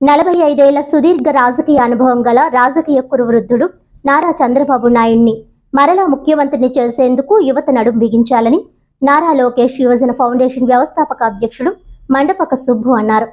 నలభై ఐదేళ్ళ సుదీర్ఘ రాజకీయ అనుభవం గల రాజకీయ కురువృద్ధుడు నారా చంద్రబాబు నాయుడిని మరలా ముఖ్యమంత్రిని చేసేందుకు యువత నడుం బిగించాలని నారా లోకేష్ యువజన ఫౌండేషన్ వ్యవస్థాపక అధ్యక్షుడు మండపక సుబ్బు అన్నారు.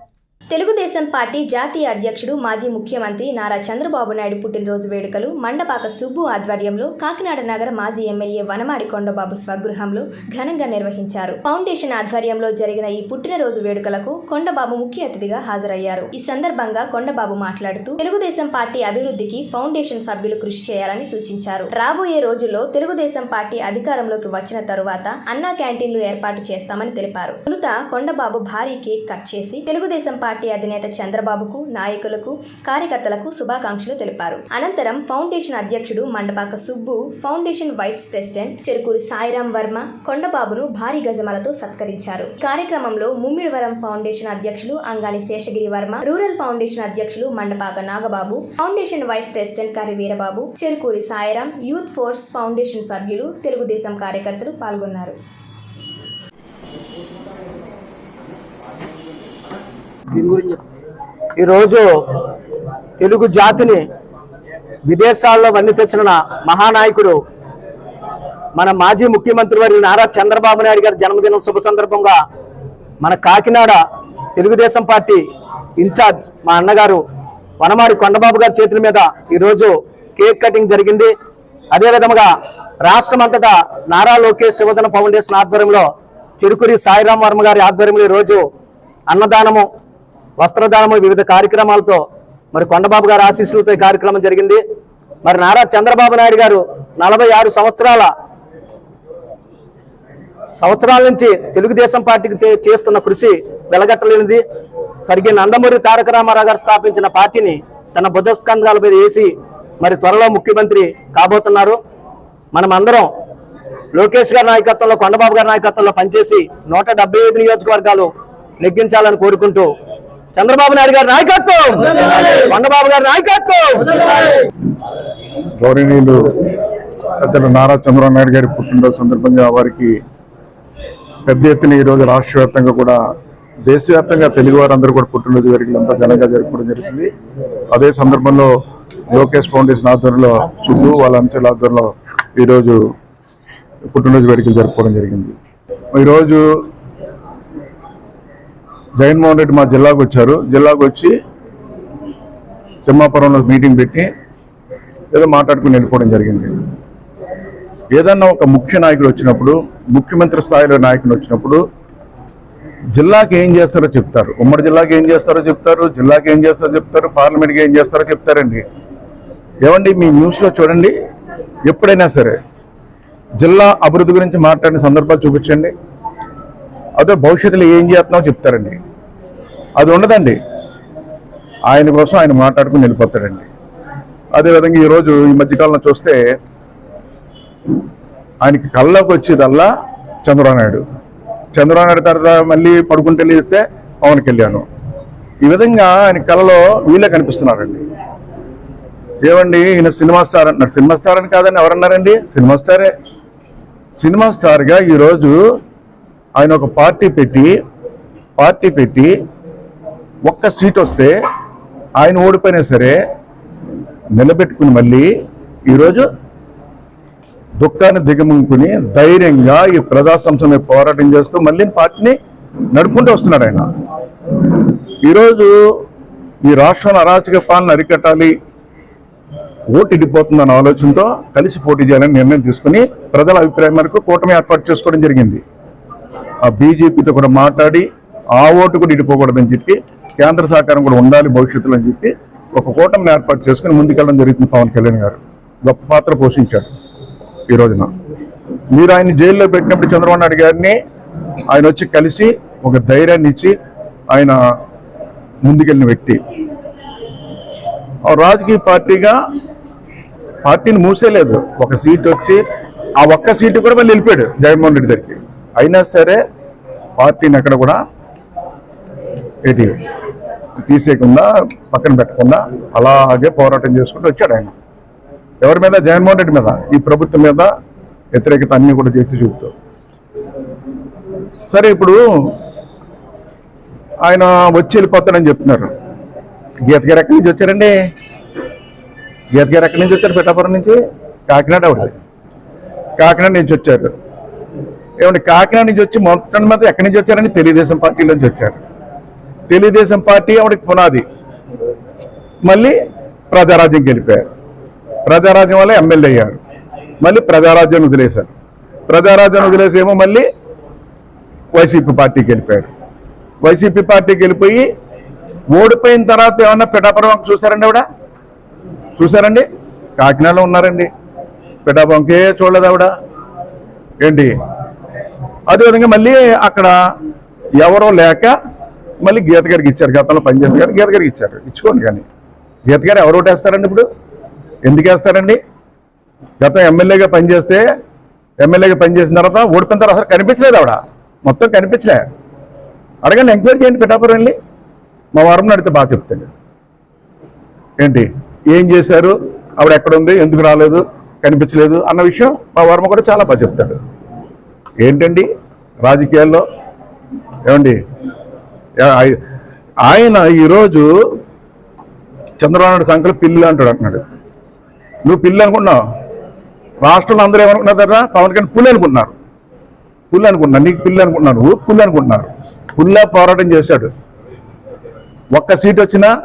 తెలుగుదేశం పార్టీ జాతీయ అధ్యక్షుడు మాజీ ముఖ్యమంత్రి నారా చంద్రబాబు నాయుడు పుట్టినరోజు వేడుకలు మండపాక సుబ్బు ఆధ్వర్యంలో కాకినాడ నగర మాజీ ఎమ్మెల్యే వనమాడి కొండబాబు స్వగృహంలో ఘనంగా నిర్వహించారు. ఫౌండేషన్ ఆధ్వర్యంలో జరిగిన ఈ పుట్టినరోజు వేడుకలకు కొండబాబు ముఖ్య అతిథిగా హాజరయ్యారు. ఈ సందర్భంగా కొండబాబు మాట్లాడుతూ తెలుగుదేశం పార్టీ అభివృద్ధికి ఫౌండేషన్ సభ్యులు కృషి చేయాలని సూచించారు. రాబోయే రోజుల్లో తెలుగుదేశం పార్టీ అధికారంలోకి వచ్చిన తరువాత అన్నా క్యాంటీన్లు ఏర్పాటు చేస్తామని తెలిపారు. తొలుత కొండబాబు భారీ కేక్ కట్ చేసి తెలుగుదేశం పార్టీ పార్టీ అధినేత చంద్రబాబుకు నాయకులకు కార్యకర్తలకు శుభాకాంక్షలు తెలిపారు. అనంతరం ఫౌండేషన్ అధ్యక్షుడు Mandapaka Subbu foundation vice president Cherukuri Sairam Varma కొండబాబును భారీ గజమాలతో సత్కరించారు. కార్యక్రమంలో ముమ్మిడివరం ఫౌండేషన్ అధ్యక్షులు అంగాని శేషగిరి వర్మ రూరల్ ఫౌండేషన్ అధ్యక్షులు Mandapaka Nagababu foundation vice president Karri Veerababu Cherukuri Sairam youth force foundation సభ్యులు తెలుగుదేశం కార్యకర్తలు పాల్గొన్నారు. దీని గురించి ఈరోజు తెలుగు జాతిని విదేశాల్లో వన్ని తెచ్చిన మహానాయకుడు మన మాజీ ముఖ్యమంత్రి వారి నారా చంద్రబాబు నాయుడు గారి జన్మదినం శుభ సందర్భంగా మన కాకినాడ తెలుగుదేశం పార్టీ ఇన్ఛార్జ్ మా అన్నగారు వనమాడి కొండబాబు గారి చేతుల మీద ఈరోజు కేక్ కటింగ్ జరిగింది. అదేవిధంగా రాష్ట్రం అంతటా నారా లోకేష్ శివజన ఫౌండేషన్ ఆధ్వర్యంలో చిరుకురి సాయిరాం వర్మ గారి ఆధ్వర్యంలో ఈరోజు అన్నదానము వస్త్రదానము వివిధ కార్యక్రమాలతో మరి కొండబాబు గారి ఆశీస్సులతో ఈ కార్యక్రమం జరిగింది. మరి నారా చంద్రబాబు నాయుడు గారు నలభై ఆరు సంవత్సరాల సంవత్సరాల నుంచి తెలుగుదేశం పార్టీకి చేస్తున్న కృషి వెలగట్టలేనిది. సరిగ్గా నందమూరి తారక రామారావు గారు స్థాపించిన పార్టీని తన బుధస్కంధాల మీద వేసి మరి త్వరలో ముఖ్యమంత్రి కాబోతున్నారు. మనం అందరం లోకేష్ గారి నాయకత్వంలో కొండబాబు గారి నాయకత్వంలో పనిచేసి నూట ఐదు నియోజకవర్గాలు నెగ్గించాలని కోరుకుంటూ చంద్రబాబు నాయుడు గారి నాయకత్వం. కొండబాబు గారి నాయకత్వం. గౌరవనీయులు పెద్దలు నారా చంద్రబాబు నాయుడు గారి పుట్టినరోజు సందర్భంగా వారికి పెద్ద ఎత్తున ఈరోజు రాష్ట్ర వ్యాప్తంగా కూడా దేశవ్యాప్తంగా తెలుగు వారందరూ కూడా పుట్టినరోజు వేడుకలు అంతా ఘనంగా జరుపుకోవడం జరిగింది. అదే సందర్భంలో లోకేష్ ఫౌండేషన్ ఆధ్వర్యంలో సుబ్బు వాళ్ళ అంచెల ఆధ్వర్యంలో ఈరోజు పుట్టినరోజు వేడుకలు జరుపుకోవడం జరిగింది. ఈరోజు జగన్మోహన్ రెడ్డి మా జిల్లాకు వచ్చారు. జిల్లాకు వచ్చి తిమ్మాపురంలో మీటింగ్ పెట్టి ఏదో మాట్లాడుకుని వెళ్ళిపోవడం జరిగింది. ఏదన్నా ఒక ముఖ్య నాయకుడు వచ్చినప్పుడు ముఖ్యమంత్రి స్థాయిలో నాయకుడు వచ్చినప్పుడు జిల్లాకి ఏం చేస్తారో చెప్తారు. ఉమ్మడి జిల్లాకి ఏం చేస్తారో చెప్తారు. జిల్లాకి ఏం చేస్తారో చెప్తారు. పార్లమెంట్కి ఏం చేస్తారో చెప్తారండి. ఏమండి మీ న్యూస్లో చూడండి. ఎప్పుడైనా సరే జిల్లా అభివృద్ధి గురించి మాట్లాడిన సందర్భాలు చూపించండి. అదే భవిష్యత్తులో ఏం చేస్తున్నావు చెప్తారండి. అది ఉండదండి. ఆయన కోసం ఆయన మాట్లాడుకుని వెళ్ళిపోతాడండి. అదేవిధంగా ఈరోజు ఈ మధ్యకాలంలో చూస్తే ఆయనకి కళ్ళలోకి వచ్చేదల్లా చంద్రబాబు నాయుడు చంద్రబాబు నాయుడు తర్వాత మళ్ళీ పడుకుంటే లేస్తే పవన్ కళ్యాణ్. ఈ విధంగా ఆయన కళలో వీళ్ళే కనిపిస్తున్నారండి. ఏమండి ఈయన సినిమా స్టార్ అంటున్నారు. సినిమా స్టార్ అని కాదని ఎవరన్నారండి? సినిమా స్టారే. సినిమా స్టార్గా ఈరోజు ఆయన ఒక పార్టీ పెట్టి పార్టీ పెట్టి ఒక్క సీట్ వస్తే ఆయన ఓడిపోయినా సరే నిలబెట్టుకుని మళ్ళీ ఈరోజు దుఃఖాన్ని దిగముంకుని ధైర్యంగా ఈ ప్రజా సంస్థ పోరాటం చేస్తూ మళ్ళీ పార్టీని నడుపుకుంటూ వస్తున్నాడు ఆయన. ఈరోజు ఈ రాష్ట్రంలో అరాచక పాలన అరికట్టాలి ఓటు ఇడిపోతుందన్న ఆలోచనతో కలిసి పోటీ చేయాలని నిర్ణయం తీసుకుని ప్రజల అభిప్రాయం మేరకు కూటమి ఏర్పాటు చేసుకోవడం జరిగింది. ఆ బీజేపీతో కూడా మాట్లాడి ఆ ఓటు కూడా ఇడిపోకూడదని చెప్పి కేంద్ర సహకారం కూడా ఉండాలి భవిష్యత్తులో అని చెప్పి ఒక కూటమిని ఏర్పాటు చేసుకుని ముందుకెళ్ళడం జరుగుతుంది పవన్ కళ్యాణ్ గారు. గొప్ప పాత్ర పోషించాడు ఈ రోజున. మీరు ఆయన జైల్లో పెట్టినప్పుడు చంద్రబాబు నాయుడు గారిని ఆయన వచ్చి కలిసి ఒక ధైర్యాన్ని ఇచ్చి ఆయన ముందుకెళ్ళిన వ్యక్తి. ఆ రాజకీయ పార్టీగా పార్టీని మూసేయలేదు ఒక సీట్ వచ్చి ఆ ఒక్క సీటు కూడా మళ్ళీ వెళ్ళిపోయాడు జగన్మోహన్ రెడ్డి దగ్గరికి అయినా సరే పార్టీని అక్కడ కూడా ఏటీ తీసేయకుండా పక్కన పెట్టకుండా అలాగే పోరాటం చేసుకుంటూ వచ్చాడు ఆయన. ఎవరి మీద? జగన్మోహన్ రెడ్డి మీద. ఈ ప్రభుత్వం మీద వ్యతిరేకత అన్ని కూడా చేసి చూపుతూ. సరే ఇప్పుడు ఆయన వచ్చి వెళ్ళిపోతాడని చెప్తున్నారు. గీత గారు ఎక్కడి నుంచి వచ్చారండి? గీత గారు ఎక్కడి నుంచి వచ్చారు? పిఠాపురం నుంచి? కాకినాడ ఒకటి కాకినాడ నుంచి వచ్చారు. ఏమంటే కాకినాడ నుంచి వచ్చి మొత్తం మీద ఎక్కడి నుంచి వచ్చారని తెలుగుదేశం పార్టీ నుంచి వచ్చారు. తెలుగుదేశం పార్టీ ఆవిడకి పునాది. మళ్ళీ ప్రజారాజ్యం గెలిపారు. ప్రజారాజ్యం వల్ల ఎమ్మెల్యే అయ్యారు. మళ్ళీ ప్రజారాజ్యం వదిలేశారు. ప్రజారాజ్యం వదిలేసేమో మళ్ళీ వైసీపీ పార్టీ గెలిపారు. వైసీపీ పార్టీకి వెళ్ళిపోయి ఓడిపోయిన తర్వాత ఏమన్నా పిఠాపురం చూసారండి ఆవిడ? చూసారండి కాకినాడలో ఉన్నారండి. పిఠాపురంకే చూడలేదు ఆవిడ. ఏంటి? అదేవిధంగా మళ్ళీ అక్కడ ఎవరో లేక మళ్ళీ గీత గారికి ఇచ్చారు గతంలో పనిచేసిన గారు గీత గారికి ఇచ్చారు. ఇచ్చుకోండి కానీ. గీత గారు ఎవరు ఓటేస్తారండి ఇప్పుడు? ఎందుకు వేస్తారండి? గతం ఎమ్మెల్యేగా పనిచేస్తే ఎమ్మెల్యేగా పనిచేసిన తర్వాత ఓడిపోయిన తర్వాత అసలు కనిపించలేదు ఆవిడ. మొత్తం కనిపించలే. అడగండి ఎంక్వైరీ చేయండి పిఠాపురం వెళ్ళి. మా వారం అడిగితే బాగా చెప్తాడు ఏంటి? ఏం చేశారు? ఆవిడ ఎక్కడ ఉంది? ఎందుకు రాలేదు? కనిపించలేదు అన్న విషయం మా వర్మ కూడా చాలా బాగా చెప్తాడు. ఏంటండి? రాజకీయాల్లో ఏమండి? ఆయన ఈరోజు చంద్రబాబు నాయుడు సంఖ్యలో పిల్లి అంటాడు అంటున్నాడు. నువ్వు పిల్లి అనుకున్నావు రాష్ట్రంలో అందరూ ఏమనుకున్నారు కదా పవన్ కళ్యాణ్ పుల్లి అనుకుంటున్నారు. పుల్లి అనుకుంటున్నారు. నీకు పిల్లి అనుకుంటున్నారు. నువ్వు పుల్లి అనుకుంటున్నారు. పుల్లా పోరాటం చేశాడు. ఒక్క సీట్ వచ్చినా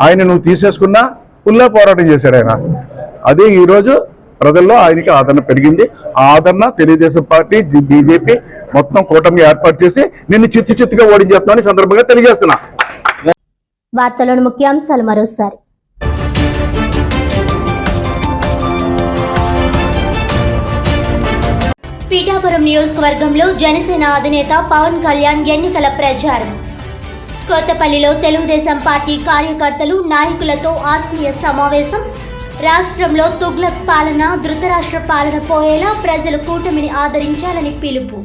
ఆయన నువ్వు తీసేసుకున్నా పుల్లా పోరాటం చేశాడు ఆయన. అదే ఈరోజు ప్రజల్లో ఆయనకి ఆదరణ పెరిగింది. ఆ ఆదరణ తెలుగుదేశం పార్టీ బీజేపీ మొత్తం కూటమి ఏర్పాటు చేసి నిన్ను చిత్తు చిత్తుగా ఓడించేస్తామని సందర్భంగా తెలియజేస్తున్నా. వార్తలోని ముఖ్యాంశాలు మరోసారి. పీఠాపురం నియోజకవర్గంలో జనసేన అధినేత పవన్ కళ్యాణ్ ఎన్నికల ప్రచారం. కొత్తపల్లిలో తెలుగుదేశం పార్టీ కార్యకర్తలు నాయకులతో ఆత్మీయ సమావేశం. రాష్ట్రంలో తుగ్లక్ పాలన ధృతరాష్ట్ర పాలన పోయేలా ప్రజలు కూటమిని ఆదరించాలని పిలుపు.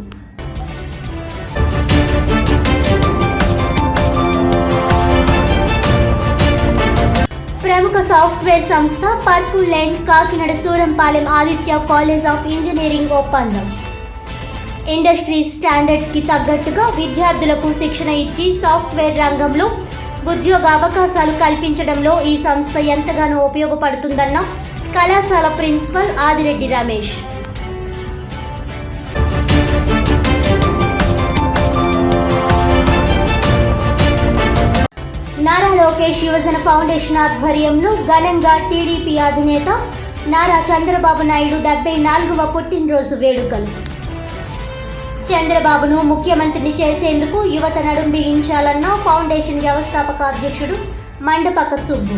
సాఫ్ట్వేర్ సంస్థ purple line Kakinada Surampalem Aditya college of engineering ఒప్పందం. ఇండస్ట్రీ స్టాండర్డ్కి తగ్గట్టుగా విద్యార్థులకు శిక్షణ ఇచ్చి సాఫ్ట్వేర్ రంగంలో ఉద్యోగ అవకాశాలు కల్పించడంలో ఈ సంస్థ ఎంతగానో ఉపయోగపడుతుందన్న కళాశాల ప్రిన్సిపల్ ఆదిరెడ్డి రమేష్. లోకేష్ యువజన ఫౌండేషన్ ఆధ్వర్యంలో ఘనంగా టీడీపీ అధినేత నారా చంద్రబాబు నాయుడు డెబ్బై నాలుగవ పుట్టినరోజు వేడుకలు. చంద్రబాబును ముఖ్యమంత్రిని చేసేందుకు యువత నడుం బిగించాలన్న ఫౌండేషన్ వ్యవస్థాపక అధ్యక్షుడు మండపక సుబ్బు.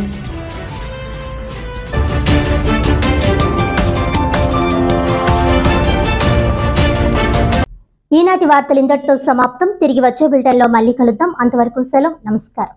ఈనాటి వార్తలు ఇంతటితో సమాప్తం. తిరిగి వచ్చే బిల్టన్లో మళ్ళీ కలుద్దాం. అంతవరకు సెలవు. నమస్కారం.